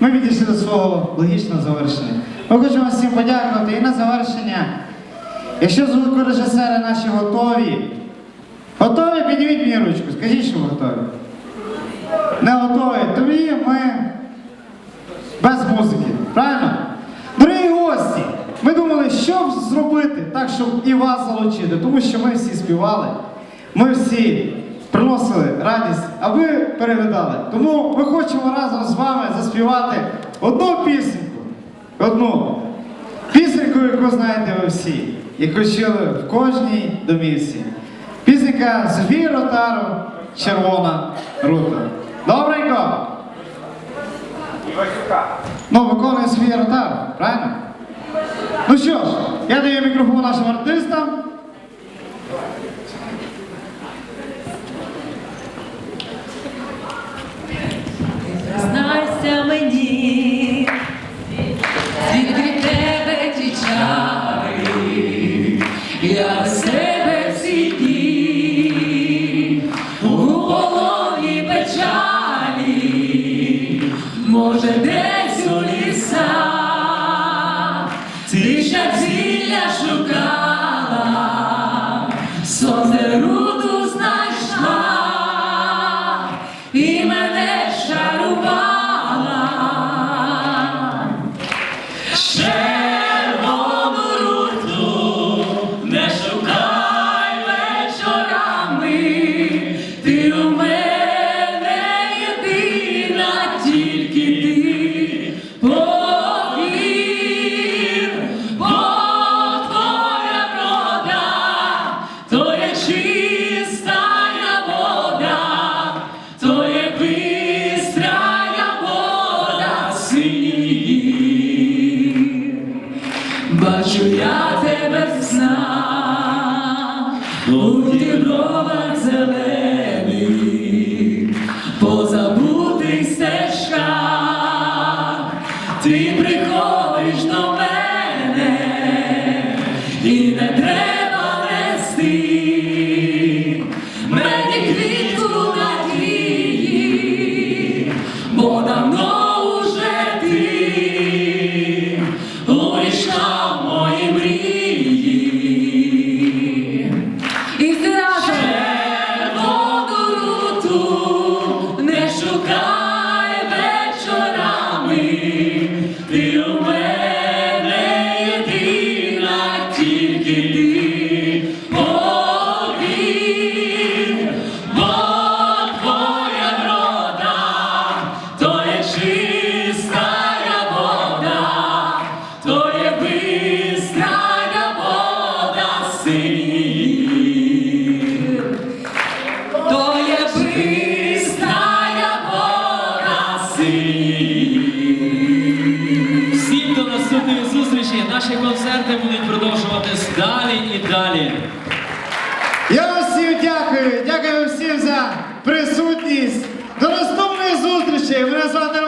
ми підійшли до свого логічного завершення. Ми хочемо всім подякувати і на завершення. Якщо звукорежисери наші готові, готові, підніміть мені ручку, скажіть, що ви готові. Не готові, тоді ми без музики. Правильно? Дорогі гості, ми думали, що зробити так, щоб і вас залучити, тому що ми всі співали, ми всі приносили радість, а ви переглядали. Тому ми хочемо разом з вами заспівати одну пісеньку. Одну пісеньку, яку знаєте ви всі, яку чули в кожній домівці. Пісенька Софії Ротару Червона рута. Добренько! Ну, виконує свій ротар, правильно? Ну що ж, я даю мікрофон нашим артистам. Тебе всі у полоні печалі, може десь у лісах, ти зілля шукала, сонце руду знайшла і мене шарувала. У мене єдина, тільки ти. Повір, бо твоя врода, то є чистая вода, то є бистрая вода синій. Бачу я тебе в снах, у дібровах зелених, ти приходиш до мене, і не треба нести. Мені квітку надії, бо давно тільки Наші концерти будуть продовжуватись далі і далі. Я вам всім дякую, дякую всім за присутність. До наступної зустрічі. Мене звати